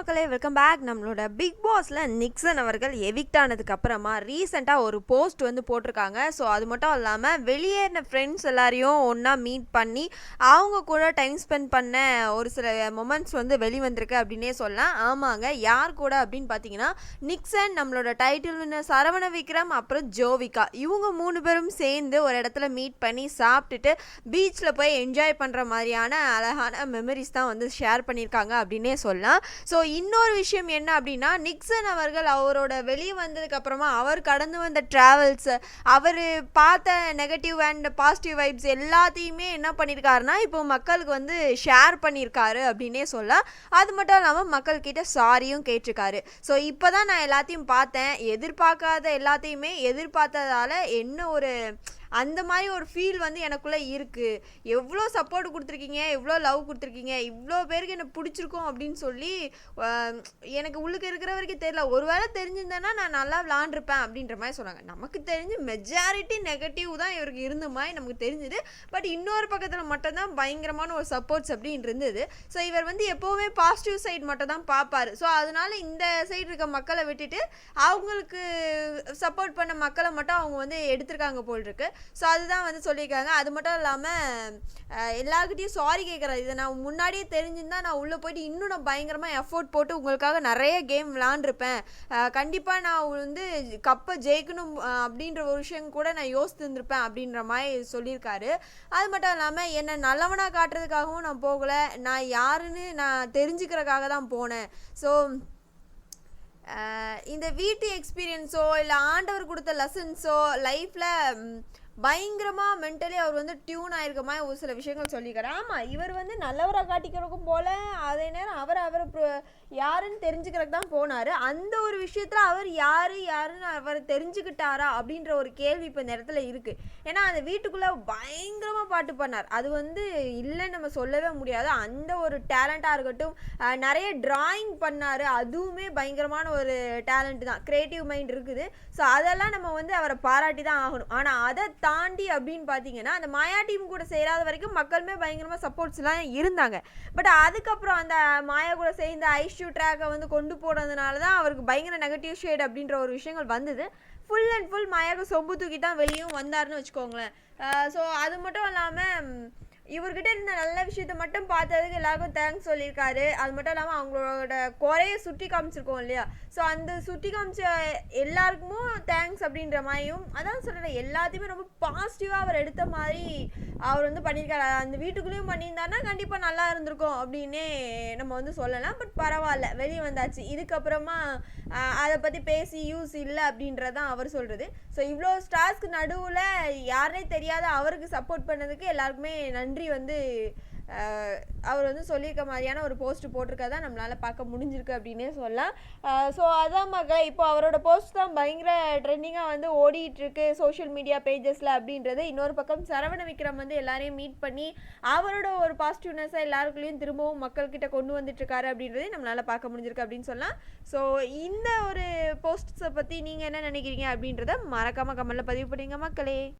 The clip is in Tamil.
மக்களே வெல்கம் பேக் நம்மளோட பிக் பாஸில் நிக்சன் அவர்கள் எவிக்ட் ஆனதுக்கு அப்புறமா ரீசெண்டாக ஒரு போஸ்ட் வந்து போட்டிருக்காங்க. ஸோ அது மட்டும் இல்லாமல் வெளியேறின ஃப்ரெண்ட்ஸ் எல்லாரையும் ஒன்றா மீட் பண்ணி அவங்க கூட டைம் ஸ்பெண்ட் பண்ண ஒரு சில மொமெண்ட்ஸ் வந்து வெளிவந்திருக்கு அப்படின்னே சொல்லலாம். ஆமாங்க யார் கூட அப்படின்னு பார்த்தீங்கன்னா நிக்சன் நம்மளோட டைட்டில் வின்னர் சரவண விக்ரம் அப்புறம் ஜோவிகா. இவங்க மூணு பேரும் சேர்ந்து ஒரு இடத்துல மீட் பண்ணி சாப்பிட்டுட்டு பீச்சில் போய் என்ஜாய் பண்ணுற மாதிரியான அழகான மெமரிஸ் தான் வந்து ஷேர் பண்ணியிருக்காங்க அப்படின்னே சொல்லலாம். ஸோ இன்னொரு விஷயம் என்ன அப்படின்னா நிக்சன் அவர்கள் அவரோட வெளியே வந்ததுக்கப்புறமா அவர் கடந்து வந்த ட்ராவல்ஸ் அவர் பார்த்த நெகட்டிவ் அண்ட் பாசிட்டிவ் வைப்ஸ் எல்லாத்தையுமே என்ன பண்ணியிருக்காருன்னா இப்போ மக்களுக்கு வந்து ஷேர் பண்ணியிருக்காரு அப்படின்னே சொல்லலாம். அது மட்டும் இல்லாமல் மக்கள்கிட்ட சாரியும் கேட்டிருக்காரு. ஸோ இப்போ தான் நான் எல்லாத்தையும் பார்த்தேன். எதிர்பார்க்காத எல்லாத்தையுமே எதிர்பார்த்ததால என்ன ஒரு அந்த மாதிரி ஒரு ஃபீல் வந்து எனக்குள்ளே இருக்குது எவ்வளோ சப்போர்ட் கொடுத்துருக்கீங்க? எவ்வளோ லவ் கொடுத்துருக்கீங்க? இவ்வளோ பேருக்கு எனக்கு பிடிச்சிருக்கும் அப்படின்னு சொல்லி எனக்கு உள்ளுக்கு இருக்கிற வரைக்கும் தெரியல. ஒரு வேளை தெரிஞ்சிருந்தேன்னா நான் நல்லா விளாண்டுருப்பேன் அப்படின்ற மாதிரி சொன்னாங்க. நமக்கு தெரிஞ்சு மெஜாரிட்டி நெகட்டிவ் தான் இவருக்கு இருந்த மாதிரி நமக்கு தெரிஞ்சுது. பட் இன்னொரு பக்கத்தில் மட்டும்தான் பயங்கரமான ஒரு சப்போர்ட்ஸ் அப்படின்னு இருந்தது. ஸோ இவர் வந்து எப்போவுமே பாசிட்டிவ் சைடு மட்டும் தான் பார்ப்பாரு. ஸோ அதனால இந்த சைடு இருக்க மக்களை விட்டுட்டு அவங்களுக்கு சப்போர்ட் பண்ண மக்களை மட்டும் அவங்க வந்து எடுத்திருக்காங்க போல் இருக்கு. ஸோ அதுதான் வந்து சொல்லியிருக்காங்க. அது மட்டும் இல்லாமல் எல்லாருக்கிட்டையும் சாரி கேட்குறாரு இதை நான் முன்னாடியே தெரிஞ்சிருந்தா நான் உள்ளே போயிட்டு இன்னும் நான் பயங்கரமாக எஃபோர்ட் போட்டு உங்களுக்காக நிறைய கேம் விளாண்டுருப்பேன். கண்டிப்பாக நான் வந்து கப்பை ஜெயிக்கணும் அப்படின்ற ஒரு விஷயம் கூட நான் யோசித்துருந்துருப்பேன் அப்படின்ற மாதிரி சொல்லியிருக்காரு. அது மட்டும் இல்லாமல் என்னை நல்லவனாக காட்டுறதுக்காகவும் நான் போகலை. நான் யாருன்னு நான் தெரிஞ்சுக்கிறதுக்காக தான் போனேன். ஸோ இந்த வீட்டு எக்ஸ்பீரியன்ஸோ இல்லை ஆண்டவர் கொடுத்த லெசன்ஸோ லைஃப்பில் பயங்கரமாக மென்டலி அவர் வந்து டியூன் ஆயிருக்க மாதிரி ஒரு சில விஷயங்கள் சொல்லிக்கிறார் ஆமாம் இவர் வந்து நல்லவராக காட்டிக்கிறதுக்கும் போல அதே நேரம் அவர் அவர் யாருன்னு தெரிஞ்சுக்கிறதுக்கு தான் போனார். அந்த ஒரு விஷயத்தில் அவர் யார் யாருன்னு அவர் தெரிஞ்சுக்கிட்டாரா அப்படின்ற ஒரு கேள்வி இப்போ இந்த இடத்துல இருக்குது ஏன்னா அந்த வீட்டுக்குள்ளே பயங்கரமாக பாட்டு பண்ணார் அது வந்து இல்லைன்னு நம்ம சொல்லவே முடியாது. அந்த ஒரு டேலண்ட்டாக இருக்கட்டும் நிறைய ட்ராயிங் பண்ணார். அதுவுமே பயங்கரமான ஒரு டேலண்ட் தான். க்ரியேட்டிவ் மைண்ட் இருக்குது. ஸோ அதெல்லாம் நம்ம வந்து அவரை பாராட்டி தான் ஆகணும். ஆனால் அதை தாண்டி அப்படின்னு பார்த்தீங்கன்னா அந்த மாயா டீம் கூட சேராத வரைக்கும் மக்களுமே பயங்கரமாக சப்போர்ட்ஸ்லாம் இருந்தாங்க. பட் அதுக்கப்புறம் அந்த மாயா கூட சேர்ந்த ஐஷ்யூ ட்ராக்கை வந்து கொண்டு போனதுனால தான் அவருக்கு பயங்கர நெகட்டிவ் ஷேட் அப்படின்ற ஒரு விஷயங்கள் வந்தது. ஃபுல் அண்ட் ஃபுல் மாயாவுக்கு சொம்பு தூக்கி தான் வெளியும் வந்தாருன்னு வச்சுக்கோங்களேன். ஸோ அது மட்டும் இல்லாமல் இவர்கிட்ட இருந்த நல்ல விஷயத்த மட்டும் பார்த்ததுக்கு எல்லாருக்கும் தேங்க்ஸ் சொல்லியிருக்காரு. அது மட்டும் இல்லாமல் அவங்களோட குறைய சுட்டி காமிச்சிருக்கோம் இல்லையா? ஸோ அந்த சுட்டி காமிச்ச எல்லாருக்குமும் தேங்க்ஸ் அப்படின்ற மாதிரியும் அதான் சொல்கிறேன் எல்லாத்தையுமே ரொம்ப பாசிட்டிவாக அவர் எடுத்த மாதிரி அவர் வந்து பண்ணியிருக்காரு. அந்த வீட்டுக்குள்ளேயும் பண்ணியிருந்தாருன்னா கண்டிப்பாக நல்லா இருந்திருக்கும் அப்படின்னே நம்ம வந்து சொல்லலாம். பட் பரவாயில்ல வெளியே வந்தாச்சு. இதுக்கப்புறமா அதை பற்றி பேசி யூஸ் இல்லை அப்படின்றதான் அவர் சொல்கிறது ஸோ இவ்வளோ ஸ்டார்ஸ்க்கு நடுவில் யாருனே தெரியாத அவருக்கு சப்போர்ட் பண்ணதுக்கு எல்லாருக்குமே நன்றி வந்து அவர் வந்து சொல்லியிருக்க மாதிரியான ஒரு போஸ்ட் போட்டிருக்கதா நம்மளால் பார்க்க முடிஞ்சிருக்கு அப்படின்னே சொல்லலாம். ஸோ அதான் மக்களை இப்போ அவரோட போஸ்ட் தான் பயங்கர ட்ரெண்டிங்காக வந்து ஓடிட்டுருக்கு சோஷியல் மீடியா பேஜஸில் அப்படின்றது. இன்னொரு பக்கம் சரவண விக்ரம் வந்து எல்லாரையும் மீட் பண்ணி அவரோட ஒரு பாசிட்டிவ்னஸாக எல்லாருக்குள்ளேயும் திரும்பவும் மக்கள்கிட்ட கொண்டு வந்துட்டுருக்காரு அப்படின்றதே நம்மளால் பார்க்க முடிஞ்சிருக்கு அப்படின்னு சொல்லலாம். ஸோ இந்த ஒரு போஸ்ட்ஸை பற்றி நீங்கள் என்ன நினைக்கிறீங்க அப்படின்றத மறக்காமல் கமெண்ட்டில் பதிவு பண்ணிங்க மக்களே.